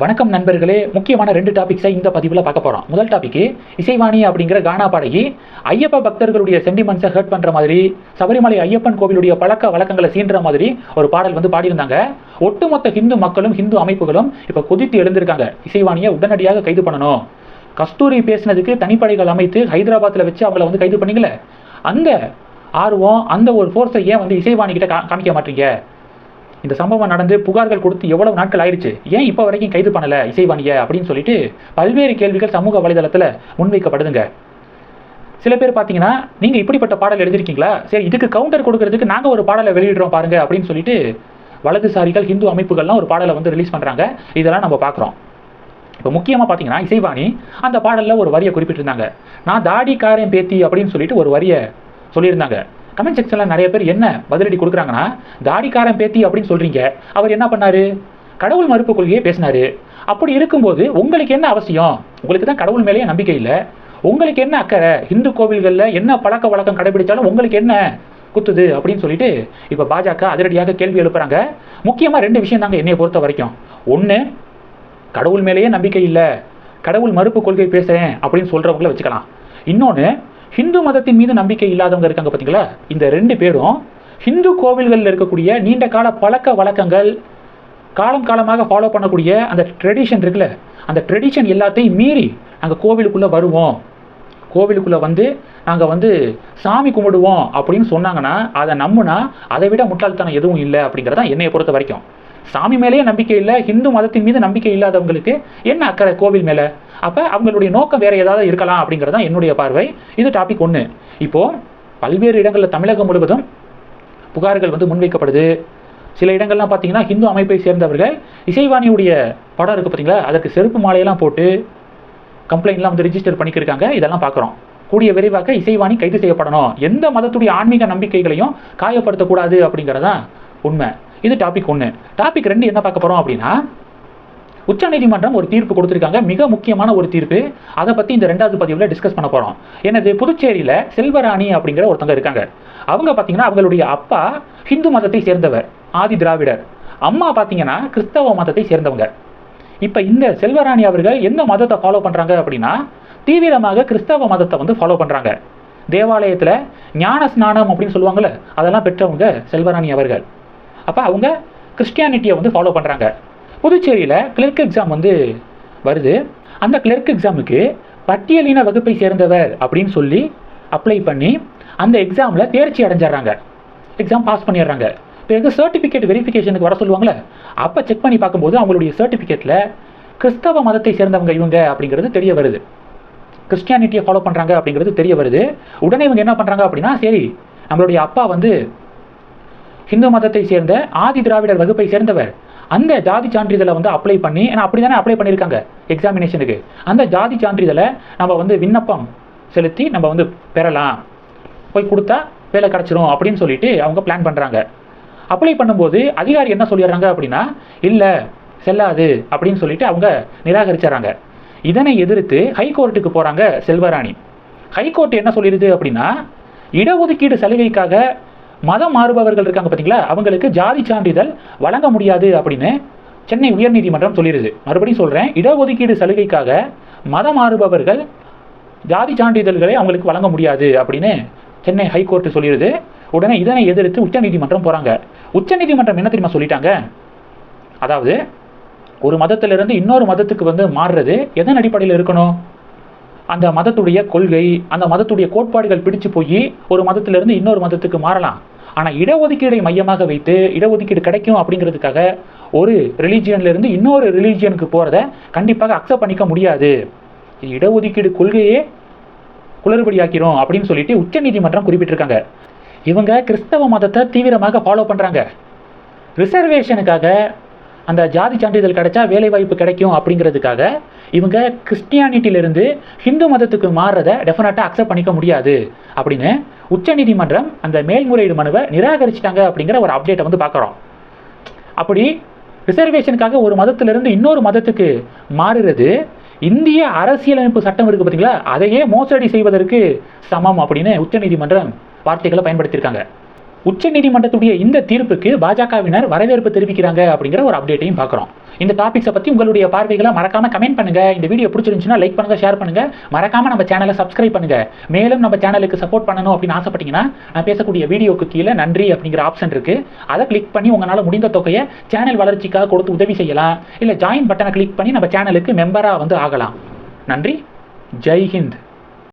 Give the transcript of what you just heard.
வணக்கம் நண்பர்களே முக்கியமான ரெண்டு டாபிக்ஸை இந்த பதிவில் பார்க்க போகிறோம் முதல் டாபிக் இசைவாணி அப்படிங்கிற கானா பாடகி ஐயப்ப பக்தர்களுடைய சென்டிமெண்ட்ஸை ஹர்ட் பண்ணுற மாதிரி சபரிமலை ஐயப்பன் கோவிலுடைய பழக்க வழக்கங்களை சீன்ற மாதிரி ஒரு பாடல் வந்து பாடியிருந்தாங்க. ஒட்டுமொத்த ஹிந்து மக்களும் ஹிந்து அமைப்புகளும் இப்போ கொதித்து எழுந்திருக்காங்க. இசைவாணியை உடனடியாக கைது பண்ணணும். கஸ்தூரி பேசினதுக்கு தனிப்படைகள் அமைத்து ஹைதராபாத்தில் வச்சு அவங்கள வந்து கைது பண்ணிக்கல. அந்த ஆர்வம் அந்த ஒரு ஃபோர்ஸை ஏன் வந்து இசைவாணிகிட்ட கா- காமிக்க மாட்டீங்க? இந்த சம்பவம் நடந்து புகார்கள் கொடுத்து எவ்வளவு நாட்கள் ஆயிடுச்சு? ஏன் இப்போ வரைக்கும் கைது பண்ணல இசைவாணியை அப்படின்னு சொல்லிட்டு பல்வேறு கேள்விகள் சமூக வலைதளத்தில் முன்வைக்கப்படுதுங்க. சில பேர் பார்த்தீங்கன்னா நீங்கள் இப்படிப்பட்ட பாடல் எழுதிருக்கீங்களா? சரி இதுக்கு கவுண்டர் கொடுக்கறதுக்கு நாங்கள் ஒரு பாடலை வெளியிடுறோம் பாருங்க அப்படின்னு சொல்லிட்டு வலதுசாரிகள் ஹிந்து அமைப்புகள்லாம் ஒரு பாடலை வந்து ரிலீஸ் பண்ணுறாங்க இதெல்லாம் நம்ம பார்க்குறோம் இப்போ முக்கியமாக பார்த்தீங்கன்னா இசைவாணி அந்த பாடலில் ஒரு வரியை குறிப்பிட்டிருந்தாங்க. நான் தாடி தாடிக்காரன் பேத்தி அப்படின்னு சொல்லிட்டு ஒரு வரியை சொல்லியிருந்தாங்க. கமெண்ட் செக்ஷனில் நிறைய பேர் என்ன பதிலடி கொடுக்குறாங்கன்னா தாடிக்காரன் பேத்தி அப்படின்னு சொல்கிறீங்க அவர் என்ன பண்ணார்? கடவுள் மறுப்பு கொள்கையை பேசினாரு. அப்படி இருக்கும்போது உங்களுக்கு என்ன அவசியம்? உங்களுக்கு தான் கடவுள் மேலேயே நம்பிக்கை இல்லை. உங்களுக்கு என்ன அக்கறை? இந்து கோவில்களில் என்ன பழக்க வழக்கம் கடைபிடித்தாலும் உங்களுக்கு என்ன குத்துது அப்படின்னு சொல்லிட்டு இப்போ பாஜக அதிரடியாக கேள்வி எழுப்புறாங்க. முக்கியமாக ரெண்டு விஷயம் தாங்க என்னையை பொறுத்த வரைக்கும். ஒன்று கடவுள் மேலேயே நம்பிக்கை இல்லை. கடவுள் மறுப்பு கொள்கை பேசுகிறேன் அப்படின்னு சொல்கிறவங்கள வச்சுக்கலாம். இன்னொன்று ஹிந்து மதத்தின் மீது நம்பிக்கை இல்லாதவங்க இருக்காங்க பார்த்தீங்களா இந்த ரெண்டு பேரும் ஹிந்து கோவில்களில் இருக்கக்கூடிய நீண்ட கால பழக்க வழக்கங்கள் காலம் காலமாக ஃபாலோ பண்ணக்கூடிய அந்த ட்ரெடிஷன் இருக்குல்ல அந்த ட்ரெடிஷன் எல்லாத்தையும் மீறி நாங்கள் கோவிலுக்குள்ளே வருவோம். கோவிலுக்குள்ளே வந்து நாங்கள் வந்து சாமி கும்பிடுவோம் அப்படின்னு சொன்னாங்கன்னா அதை நம்புனா அதை விட முட்டாள்தனம் எதுவும் இல்லை அப்படிங்கிறது தான் என்னைய பொறுத்த வரைக்கும் சாமி மேலேயே நம்பிக்கை இல்லை ஹிந்து மதத்தின் மீது நம்பிக்கை இல்லாதவங்களுக்கு என்ன அக்கறை கோவில் மேலே? அப்போ அவங்களுடைய நோக்கம் வேறு ஏதாவது இருக்கலாம் அப்படிங்கிறது தான் என்னுடைய பார்வை. இது டாபிக் ஒன்று இப்போது பல்வேறு இடங்களில் தமிழகம் முழுவதும் புகார்கள் வந்து முன்வைக்கப்படுது. சில இடங்கள்லாம் பார்த்தீங்கன்னா ஹிந்து அமைப்பை சேர்ந்தவர்கள் இசைவாணியுடைய படம் இருக்குது பார்த்தீங்களா அதற்கு செருப்பு மாலையெல்லாம் போட்டு கம்ப்ளைண்ட்லாம் வந்து ரிஜிஸ்டர் பண்ணிக்கிருக்காங்க. இதெல்லாம் பார்க்குறோம் கூடிய விரைவாக இசைவாணி கைது செய்யப்படணும். எந்த மதத்துடைய ஆன்மீக நம்பிக்கைகளையும் காயப்படுத்தக்கூடாது அப்படிங்கிறதான் உண்மை. இது டாபிக் ஒன்று டாபிக் ரெண்டு என்ன பார்க்க போகிறோம் அப்படின்னா உச்சநீதிமன்றம் ஒரு தீர்ப்பு கொடுத்துருக்காங்க. மிக முக்கியமான ஒரு தீர்ப்பு. அதை பற்றி இந்த ரெண்டாவது பதிவில் டிஸ்கஸ் பண்ண போகிறோம் எனது புதுச்சேரியில் செல்வராணி அப்படிங்கிற ஒருத்தங்க இருக்காங்க. அவங்க பார்த்தீங்கன்னா அவங்களுடைய அப்பா ஹிந்து மதத்தை சேர்ந்தவர் ஆதி திராவிடர். அம்மா பார்த்தீங்கன்னா கிறிஸ்தவ மதத்தை சேர்ந்தவங்க. இப்போ இந்த செல்வராணி அவர்கள் எந்த மதத்தை ஃபாலோ பண்ணுறாங்க அப்படின்னா தீவிரமாக கிறிஸ்தவ மதத்தை வந்து ஃபாலோ பண்ணுறாங்க தேவாலயத்தில் ஞான ஸ்நானம் அப்படின்னு சொல்லுவாங்கள்ல அதெல்லாம் பெற்றவங்க செல்வராணி அவர்கள். அப்போ அவங்க கிறிஸ்டியானிட்டியை வந்து ஃபாலோ பண்ணுறாங்க புதுச்சேரியில் கிளர்க் எக்ஸாம் வந்து வருது. அந்த கிளர்க் எக்ஸாமுக்கு பட்டியலின வகுப்பை சேர்ந்தவர் அப்படின்னு சொல்லி அப்ளை பண்ணி அந்த எக்ஸாமில் தேர்ச்சி அடைஞ்சிடுறாங்க. எக்ஸாம் பாஸ் பண்ணிடுறாங்க. பிறகு சர்டிஃபிகேட் வெரிஃபிகேஷனுக்கு வர சொல்லுவாங்களே அப்போ செக் பண்ணி பார்க்கும்போது அவங்களுடைய சர்டிஃபிகேட்டில் கிறிஸ்தவ மதத்தை சேர்ந்தவங்க இவங்க அப்படிங்கிறது தெரிய வருது. கிறிஸ்டியானிட்டியை ஃபாலோ பண்ணுறாங்க அப்படிங்கிறது தெரிய வருது. உடனே இவங்க என்ன பண்ணுறாங்க அப்படின்னா சரி நம்மளுடைய அப்பா வந்து ஹிந்து மதத்தை சேர்ந்த ஆதி திராவிடர் வகுப்பை சேர்ந்தவர். அந்த ஜாதி சான்றிதழை வந்து அப்ளை பண்ணி ஏன்னா அப்படி தானே அப்ளை பண்ணியிருக்காங்க எக்ஸாமினேஷனுக்கு அந்த ஜாதி சான்றிதழை நம்ம வந்து விண்ணப்பம் செலுத்தி நம்ம வந்து பெறலாம். போய் கொடுத்தா வேலை கிடச்சிரும் அப்படின்னு சொல்லிட்டு அவங்க பிளான் பண்ணுறாங்க அப்ளை பண்ணும்போது அதிகாரி என்ன சொல்லிடுறாங்க அப்படின்னா இல்லை செல்லாது அப்படின்னு சொல்லிட்டு அவங்க நிராகரிச்சிடறாங்க. இதனை எதிர்த்து ஹைகோர்ட்டுக்கு போகிறாங்க செல்வராணி. ஹைகோர்ட் என்ன சொல்லிடுது அப்படின்னா இடஒதுக்கீடு சலுகைக்காக மதம் மாறுபவர்கள் இருக்காங்க பார்த்தீங்களா அவங்களுக்கு ஜாதி சான்றிதழ் வழங்க முடியாது அப்படின்னு சென்னை உயர்நீதிமன்றம் சொல்லிடுது மறுபடியும் சொல்கிறேன் இடஒதுக்கீடு சலுகைக்காக மதம் மாறுபவர்கள் ஜாதி சான்றிதழ்களை அவங்களுக்கு வழங்க முடியாது அப்படின்னு சென்னை ஹைகோர்ட் சொல்லிடுது உடனே இதனை எதிர்த்து உச்சநீதிமன்றம் போகிறாங்க உச்சநீதிமன்றம் என்ன தெரியுமா சொல்லிட்டாங்க? அதாவது ஒரு மதத்திலிருந்து இன்னொரு மதத்துக்கு வந்து மாறுறது எதன் அடிப்படையில் இருக்கணும்? அந்த மதத்துடைய கொள்கை அந்த மதத்துடைய கோட்பாடுகள் பிடிச்சு போய் ஒரு மதத்திலிருந்து இன்னொரு மதத்துக்கு மாறலாம். ஆனால் இடஒதுக்கீடை மையமாக வைத்து இடஒதுக்கீடு கிடைக்கும் அப்படிங்கிறதுக்காக ஒரு ரிலீஜியன்லேருந்து இன்னொரு ரிலீஜியனுக்கு போகிறத கண்டிப்பாக அக்செப்ட் பண்ணிக்க முடியாது. இது இடஒதுக்கீடு கொள்கையே குளறுபடியாக்கிறோம் அப்படின்னு சொல்லிட்டு உச்சநீதிமன்றம் குறிப்பிட்டிருக்காங்க. இவங்க கிறிஸ்தவ மதத்தை தீவிரமாக ஃபாலோ பண்ணுறாங்க ரிசர்வேஷனுக்காக அந்த ஜாதி சான்றிதழ் கிடைச்சா வேலைவாய்ப்பு கிடைக்கும் அப்படிங்கிறதுக்காக இவங்க கிறிஸ்டியானிட்டியிலிருந்து ஹிந்து மதத்துக்கு மாறுறதை டெஃபினட்டாக அக்செப்ட் பண்ணிக்க முடியாது அப்படின்னு உச்சநீதிமன்றம் அந்த மேல்முறையீடு மனுவை நிராகரிச்சிட்டாங்க அப்படிங்கிற ஒரு அப்டேட்டை வந்து பார்க்குறோம். அப்படி ரிசர்வேஷனுக்காக ஒரு மதத்திலிருந்து இன்னொரு மதத்துக்கு மாறுறது இந்திய அரசியலமைப்பு சட்டம் இருக்குது பார்த்தீங்களா அதையே மோசடி செய்வதற்கு சமம் அப்படின்னு உச்சநீதிமன்றம் வார்த்தைகளை பயன்படுத்தியிருக்காங்க. உச்சநீதிமன்றத்துடைய இந்த தீர்ப்புக்கு பாஜகவினர் வரவேற்பு தெரிவிக்கிறாங்க அப்படிங்கிற ஒரு அப்டேட்டையும் பார்க்குறோம். இந்த டாபிக்ஸை பற்றி உங்களுடைய பார்வைகளை மறக்காம கமெண்ட் பண்ணுங்க. இந்த வீடியோ பிடிச்சிருந்துச்சுன்னா லைக் பண்ணுங்க ஷேர் பண்ணுங்க. மறக்காம நம்ம சேனலை சப்ஸ்கிரைப் பண்ணுங்க. மேலும் நம்ம சேனலுக்கு சப்போர்ட் பண்ணணும் அப்படின்னு ஆசைப்பட்டீங்கன்னா நான் பேசக்கூடிய வீடியோக்கு கீழே நன்றி அப்படிங்கிற ஆப்ஷன் இருக்கு. அதை கிளிக் பண்ணி உங்களால் முடிந்த தொகையை சேனல் வளர்ச்சிக்காக கொடுத்து உதவி செய்யலாம். இல்லை ஜாயின் பட்டனை கிளிக் பண்ணி நம்ம சேனலுக்கு மெம்பராக வந்து ஆகலாம். நன்றி. ஜெய் ஹிந்த்.